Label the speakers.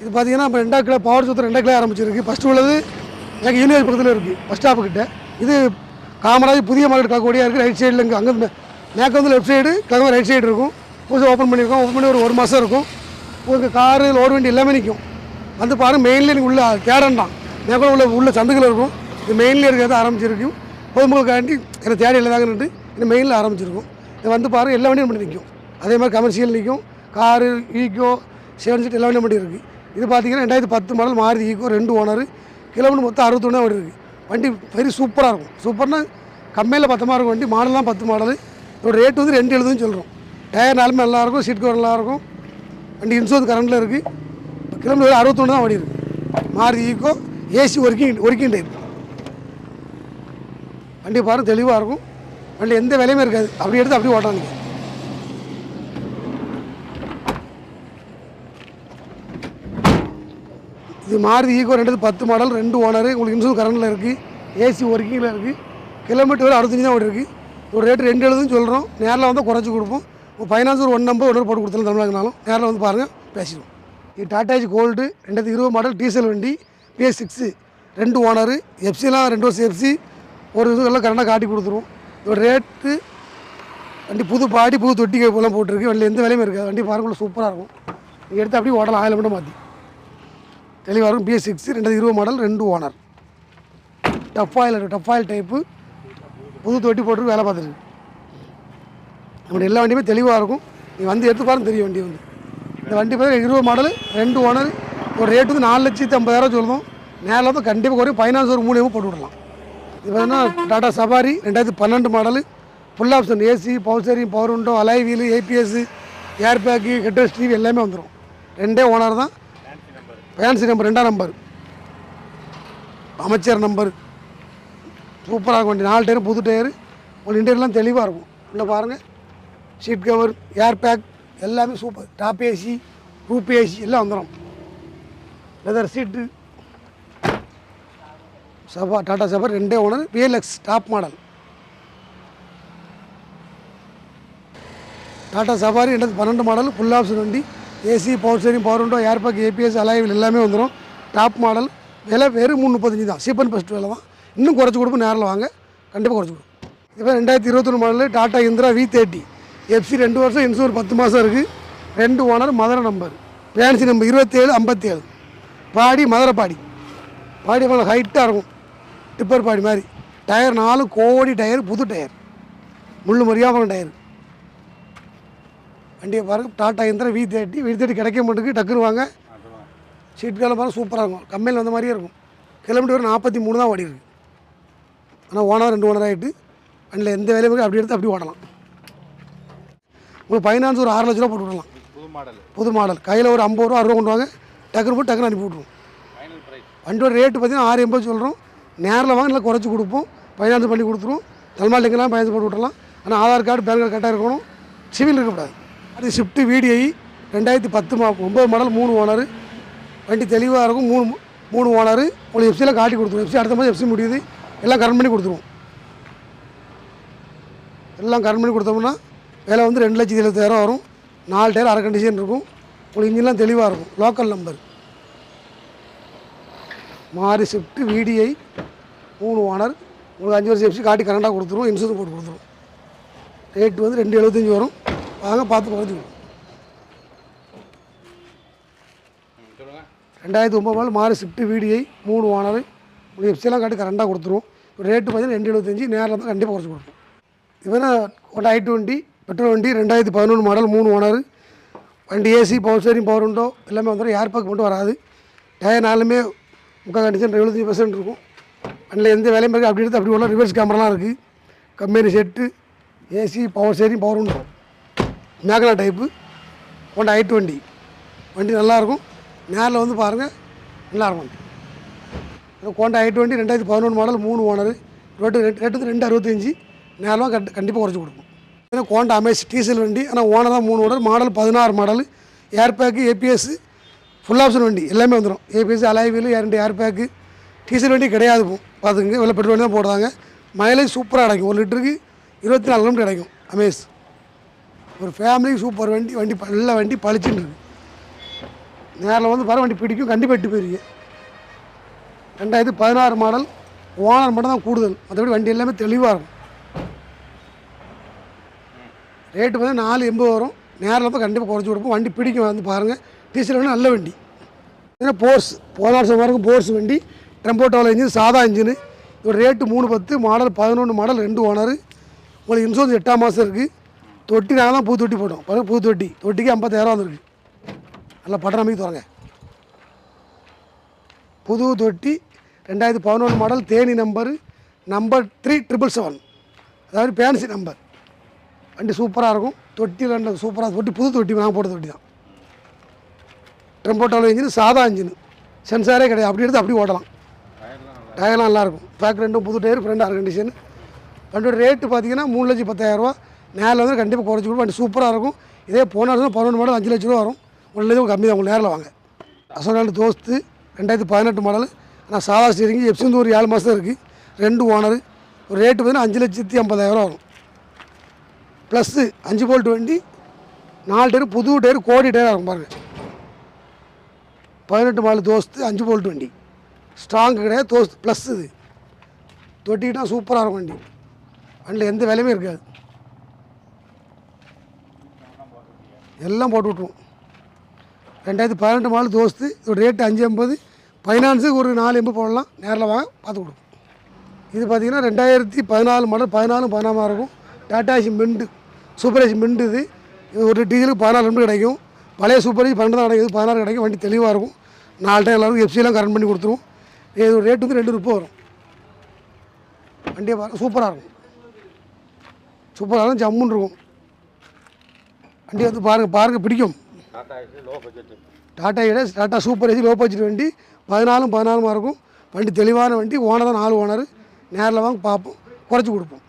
Speaker 1: இது பார்த்தீங்கன்னா இப்போ ரெண்டா கிலோ பவர் சுத்தம் ரெண்டா கிலோ ஆரம்பிச்சிருக்கு. ஃபஸ்ட்டு உள்ளது எங்கள் யூனியர் பக்கத்தில் இருக்குது பஸ் ஸ்டாப்பு கிட்ட. இது காமராஜ் புதிய மார்க்கெட் காக்கோடியாக இருக்குது ரைட் சைடில் இங்கே அங்கே மேக்க வந்து லெஃப்ட் சைடு கிழமை ரைட் சைடு இருக்கும். புதுசாக ஓப்பன் பண்ணியிருக்கோம் ஓப்பன் பண்ணி ஒரு ஒரு மாதம் இருக்கும். உங்களுக்கு காரு லோடு வண்டி எல்லாமே நிற்கும் வந்து பாருங்கள் மெயின்லேயே நீங்கள் உள்ள கேடன் தான். மேற்கொள்ள உள்ள உள்ள சந்துகள் இருக்கும். இது மெயின்லேயே இருக்கிறது ஆரம்பிச்சிருக்கும். பொதுமக்களுக்காண்டி எனக்கு தேடி இல்லைதாங்கன்ட்டு இந்த மெயினில் ஆரம்பிச்சிருக்கும். இது வந்து பாருங்கள் எல்லா வண்டியும் பண்ணி நிற்கும் அதே மாதிரி கமர்ஷியல் நிற்கும் காரு ஈக்கோ செவன் சீட் எல்லா வண்டியும் பண்ணி இருக்குது இது பார்த்தீங்கன்னா ரெண்டாயிரத்தி பத்து மாடல் மாருதி ஈக்கோ ரெண்டு ஓனர் கிலோமீட்டர் மொத்தம் அறுபத்தொன்னே ஓடி இருக்குது வண்டி வெரி சூப்பராக இருக்கும். சூப்பர்னா கம்மியில் பத்தமாக இருக்கும் வண்டி மாடல்லாம் பத்து மாடல் இதோட ரேட் வந்து ரெண்டு எழுதுன்னு சொல்கிறோம் டயர் நாலுமே நல்லா இருக்கும் சீட் கவர் நல்லாயிருக்கும் வண்டி இன்சூரன்ஸ் கரண்டில் இருக்குது கிலோமீட்டர் அறுபத்தொன்று தான் ஓடி இருக்குது Maruti Eeco AC working working type வண்டி பாருங்க தெளிவாக இருக்கும். வண்டி எந்த விலையுமே இருக்காது. அப்படி எடுத்து அப்படியே ஓட்டலாம் இது மாறுதி ஈக்கோ ரெண்டு பத்து மாடல் ரெண்டு ஓனர் உங்களுக்கு இன்சூரன்ஸ் கரண்டில் இருக்குது ஏசி ஒர்க்கிங்கில் இருக்குது கிலோமீட்டர் வரை அறுபத்தஞ்சு தான் ஓடி இருக்குது ஒரு ரேட்டு ரெண்டு எழுதுன்னு சொல்கிறோம் நேரில் வந்து குறைச்சி கொடுப்போம். உங்கள் ஃபைனான்ஸ் ஒரு ஒன் நம்பர் ஒன்று போட்டு கொடுத்தாலும் தமிழ்நாடுனாலும் நேரில் வந்து பாருங்கள் பேசிடுவோம். இது டாட்டாஜி கோல்டு ரெண்டாயிரத்தி இருபது மாடல் டீசல் வண்டி பிஎஸ் சிக்ஸு ரெண்டு ஓனரு எஃப்சிலாம் ரெண்டு வருஷம் எஃப்சி ஒரு இது எல்லாம் கரெக்டாக காட்டி கொடுத்துருவோம். இதோட ரேட்டு வண்டி புது பாடி புது தொட்டி எல்லாம் போட்டிருக்கு. வண்டி எந்த வேலையும் இருக்காது. வண்டி பாருங்க சூப்பராக இருக்கும். எடுத்து அப்படியே ஓடலாம் ஆயிரம் மட்டும் மாற்றி தெளிவாக இருக்கும். பிஎஸ் சிக்ஸ் ரெண்டாயிரத்தி இருபது மாடல் ரெண்டு owner tough oil tough oil type புது தொட்டி போட்டு வேலை பார்த்துருக்கு நம்மளுடைய எல்லா வண்டியுமே தெளிவாக இருக்கும். நீ வந்து எடுத்து பாருங்க தெரியும் வண்டி வந்து. இந்த வண்டி பார்த்தா இருபது மாடல் ரெண்டு ஓனர் ஒரு ரேட்டு வந்து நாலு லட்சத்தி ஐம்பதாயிரம் சொல்லுவோம். நேரில் வந்து கண்டிப்பாக குறையும். ஃபைனான்ஸ் ஒரு மூலியமாக போட்டு விடலாம். இது பார்த்தீங்கன்னா டாடா சவாரி ரெண்டாயிரத்தி பன்னெண்டு model full option AC power steering power window alloy wheel ABS air bag headrest TV எல்லாமே வந்துடும் ரெண்டே ஓனர் தான். ஃபேன்சி நம்பர் ரெண்டாம் நம்பர் அமைச்சர் நம்பர் சூப்பராக இருக்கும் வண்டி நாலு டயர் புது டயர் உங்களுக்கு இன்டீரியர்லாம் தெளிவாக இருக்கும். உள்ள பாருங்கள் சீட் கவர் ஏர் பேக் எல்லாமே super top AC roof AC எல்லாம் வந்துடும் leather seat Safari Tata Safari ரெண்டே owner VLX top model Tata Safari ரெண்டாயிரத்தி பன்னெண்டு மாடல் ஃபுல் ஆப்ஷன் வண்டி. AC power steering power window air bag ABS alloy wheel எல்லாமே வந்துடும் top model விலை வெறும் மூணு முப்பத்தஞ்சு தான். சீப் அண்ட் பெஸ்ட் விலை தான் இன்னும் குறைச்சி கொடுப்போம் நேரில் வாங்க. கண்டிப்பாக குறைச்சி கொடுப்போம். இப்போ ரெண்டாயிரத்தி இருபத்தொன்று மாடல் டாடா இந்திரா வி தேர்ட்டி எஃப்சி ரெண்டு வருஷம் இன்சூர் பத்து மாதம் இருக்குது ரெண்டு owner Madurai number fancy number இருபத்தேழு ஐம்பத்தேழு. பாடி மதுரை பாடி. பாடி மேலே ஹைட்டாக இருக்கும். டிப்பர் பாடி மாதிரி. டயர் நாலு கோடி டயர் புது டயர் முள்ளு மரியாதை டயர் வண்டியை பாருங்க டாட்டா இந்திரா வி தேர்ட்டி வி தேர்ட்டி கிடைக்க மாட்டேங்குது டக்குன்னு வாங்க. சீட் காலம் பாருங்க சூப்பராக இருக்கும். கம்மியில் வந்த மாதிரியே இருக்கும். கிலோமீட்டர் நாற்பத்தி மூணு தான் ஓடி இருக்கு ஆனால் ஓனர் ரெண்டு ஓனர் ஆகிட்டு வண்டியில் எந்த வேலையும் அப்படி எடுத்து அப்படி ஓடலாம். உங்களுக்கு ஃபைனான்ஸ் ஒரு ஆறு லட்ச ரூபா போட்டு விடலாம்.
Speaker 2: புது மாடல்.
Speaker 1: புது மாடல். கையில் ஒரு ஐம்பது ரூபா அறுபது கொண்டு வாங்க. டக்குனு போட்டு டக்குனு அனுப்பி விட்ருவோம் வண்டியோட ரேட்டு பார்த்தீங்கன்னா ஆறு எண்பது சொல்கிறோம் நேரில் வாங்க நல்லா குறைச்சி கொடுப்போம். ஃபைனான்ஸ் பண்ணி கொடுத்துருவோம் தலைமால் லிங்கெல்லாம் ஃபைனான்ஸ் போட்டு விட்றலாம் ஆனால் ஆதார் கார்டு பேன் கார்டு கரெக்டாக இருக்கணும். சிவில் இருக்கக்கூடாது. அது ஷிஃப்ட்டு விடிஐ ரெண்டாயிரத்தி பத்து மா ஒம்பது மாடல் மூணு ஓனர் வண்டி தெளிவாக இருக்கும் மூணு மூணு ஓனர் உங்களுக்கு எஃப்சியில் காட்டி கொடுத்துருவோம். எஃப்சி அடுத்த மாதிரி எஃப்சி முடியுது. எல்லாம் கரண்ட் பண்ணி கொடுத்துருவோம். எல்லாம் கரண்ட் பண்ணி கொடுத்தோம்னா வேலை வந்து ரெண்டு லட்சத்தி எழுபத்தாயிரம் வரும். நாலு டயர் அரை கண்டிஷன் இருக்கும். உங்களுக்கு இன்ஜின்லாம் தெளிவாக இருக்கும். லோக்கல் நம்பர் மாறி ஷிஃப்ட்டு விடிஐ மூணு ஓனர் உங்களுக்கு அஞ்சு வருஷம் எஃப்சி காட்டி கரண்டாக கொடுத்துருவோம். இன்சூரன்ஸ் போட்டு கொடுத்துருவோம். ரேட்டு வந்து ரெண்டு எழுபத்தஞ்சி வரும். வாங்க பார்த்து குறைச்சிக்கணும் ரெண்டாயிரத்தி ஒம்பது மாடல் மாறி ஷிஃப்ட்டு விடிஐ மூணு ஓனர் உங்களுக்கு எஃப்சிலாம் காட்டி கரண்டாக கொடுத்துருவோம் ரேட்டு பார்த்தீங்கன்னா ரெண்டு எழுபத்தஞ்சி நேரில் தான் கண்டிப்பாக குறைச்சி கொடுப்போம் இப்போ ஒன் ஐ டுவெண்ட்டி பெட்ரோல் வண்டி ரெண்டாயிரத்தி பதினொன்று மாடல் மூணு ஓனர் வண்டி AC power steering power window எல்லாமே வந்துடும் ஏர் பேக் மட்டும் வராது. டயர் நாலுமே முக்கால் கண்டிஷன் எழுபத்தஞ்சி பர்சன்ட் இருக்கும். வண்டியில் எந்த வேலையும் இருக்குது. அப்படி எடுத்து அப்படி உள்ள ரிவர்ஸ் கேமராலாம் இருக்குது company set AC power steering power window Megala type கொண்ட ஐ டுவெண்ட்டி வண்டி நல்லாயிருக்கும் நேரில் வந்து பாருங்கள் நல்லாயிருக்கும் வண்டி. கொண்ட கோண்டா ஐ டுவெண்ட்டி ரெண்டாயிரத்தி பதினொன்று மாடல் மூணு ஓனர் ரேட்டு ரெண்டு ரேட்டு வந்து ரெண்டு அறுபத்தஞ்சி. நேரம் கண்டு கண்டிப்பாக குறைச்சி கொடுப்போம் ஏன்னா கோண்டா அமேஸ் டீசல் வண்டி. ஆனால் ஓனர் தான் மூணு ஓனர் மாடல் பதினாறு model air bag ABS full option வண்டி. எல்லாமே வந்துடும் ஏபிஎஸ் அலாய் வீலு ரெண்டு ஏர் பேக்கு டீசல் வண்டி கிடையாது இப்போ. பார்த்துங்க வெள்ளை பெட்ரோல் வண்டி தான் போடுறாங்க. மைலேஜ் சூப்பராக கிடைக்கும். ஒரு லிட்டருக்கு இருபத்தி நாலு கிலோமீட்டர் கிடைக்கும். அமேஸ் ஒரு ஃபேமிலிக்கு சூப்பர் வண்டி வண்டி நல்ல வண்டி பளிச்சுன்னு இருக்கு. நேரில் வந்து பாரு வண்டி பிடிக்கும் கண்டிப்பாக எட்டு போயிருங்க. ரெண்டாயிரத்தி பதினாறு மாடல் ஓனர் மட்டும் தான் கூடுதல். மற்றபடி வண்டி எல்லாமே தெளிவாக இருக்கும். ரேட்டு வந்து நாலு எண்பது வரும். நேரில் வந்து கண்டிப்பாக குறைச்சி கொடுப்போம். வண்டி பிடிக்கும் வந்து பாருங்கள் டீசல் வந்து நல்ல வண்டி. ஏன்னா போர்ஸ் போன வருஷம் வரைக்கும் போர்ஸ் வண்டி. டெம்போட்டோவில் இன்ஜின் சாதா இன்ஜினு இதோட ரேட்டு மூணு பத்து மாடல் பதினொன்று மாடல் ரெண்டு ஓனர் உங்களுக்கு இன்சூரன்ஸ் எட்டாம் மாதம் இருக்குது தொட்டி நாங்கள் தான் பூ தொட்டி போட்டோம் பாருங்க பூ தொட்டி. தொட்டிக்கு ஐம்பத்தாயிரம் வந்துருக்கு. நல்லா பட்டம் நம்பிக்கை தரங்க புது தொட்டி ரெண்டாயிரத்தி பதினொன்று model Theni number number three triple seven அதாவது பேன்சி நம்பர் வண்டி சூப்பராக இருக்கும். தொட்டி ரெண்டு சூப்பராக தொட்டி புது தொட்டி நாங்கள் போட்ட தொட்டி தான். டெம்போட்டோவில் இன்ஜின் சாதா இன்ஜின் சென்சாரே கிடையாது. அப்படி எடுத்து அப்படி ஓடலாம்
Speaker 2: டயர்லாம்
Speaker 1: நல்லாயிருக்கும் பேக் ரெண்டும் புது டயர் ஃப்ரெண்ட் ஏர் கண்டிஷன் வண்டியோட ரேட்டு பார்த்தீங்கன்னா மூணு லட்சம் பத்தாயிரரூவா நேரில் வந்து கண்டிப்பாக குறைச்சி கொடுப்போம் வண்டி சூப்பராக இருக்கும். இதே போன வருஷம் பதினொன்று மாடல் அஞ்சு லட்ச ரூபா வரும். உங்களுக்கு கம்மி தான் உங்களுக்கு நேரில் வாங்க. அசோனாண்டு தோஸ்து ரெண்டாயிரத்தி பதினெட்டு மாடல் ஆனால் சாதா ஸ்டீரிங் எப்சிந்து ஒரு ஏழு மாதம் இருக்குது ரெண்டு ஓனர் ஒரு ரேட்டு பார்த்தீங்கன்னா அஞ்சு லட்சத்தி ஐம்பதாயிரம் வரும். ப்ளஸ்ஸு அஞ்சு போல்ட் வண்டி நாலு டேர் புது டேர் கோடி டேர் இருக்கும் பாருங்கள் பதினெட்டு மாடல் தோஸ்து அஞ்சு போல்ட் வண்டி. ஸ்ட்ராங் கிடையாது தோஸ்து ப்ளஸ் இது. தொட்டிக்கிட்டால் சூப்பராக இருக்கும் வண்டி. வண்டியில் எந்த விலையுமே இருக்காது. எல்லாம் போட்டு விட்ருவோம் ரெண்டாயிரத்தி பதினெட்டு மாடல் தோஸ்து. இதோட ரேட்டு அஞ்சு எண்பது ஃபைனான்ஸுக்கு ஒரு நாலு எண்பது போடலாம். நேரில் வாங்க பார்த்து கொடுப்போம். இது பார்த்திங்கன்னா ரெண்டாயிரத்தி பதினாலு மாடல் பதினாலு பதினாமா இருக்கும். டாடா மிண்டு சூப்பர் மிண்டு இது. இது ஒரு டீசலுக்கு பதினாலு ரெண்டு கிடைக்கும். பழைய சூப்பர் பன்னெண்டு தான் கிடைக்கும். பதினாறு கிடைக்கும். வண்டி தெளிவாக இருக்கும். நாலு டைம் எல்லாருக்கும் எஃப்சிலாம் கரண்ட் பண்ணி கொடுத்துருவோம். இது ரேட் வந்து ரெண்டு ரூபா வரும். வண்டியை பாருங்க சூப்பராக இருக்கும். சூப்பராக இருக்கும் ஜம்முன்னு இருக்கும். வண்டி வந்து பாருங்கள் பாருங்கள் பிடிக்கும். Tata Ace Tata super AC low budget வண்டி பதினாலும் பதினாலுமா இருக்கும். வண்டி தெளிவான வண்டி ஓனர் தான் நாலு ஓனர். நேரில் வாங்க பார்ப்போம் குறைச்சி கொடுப்போம்.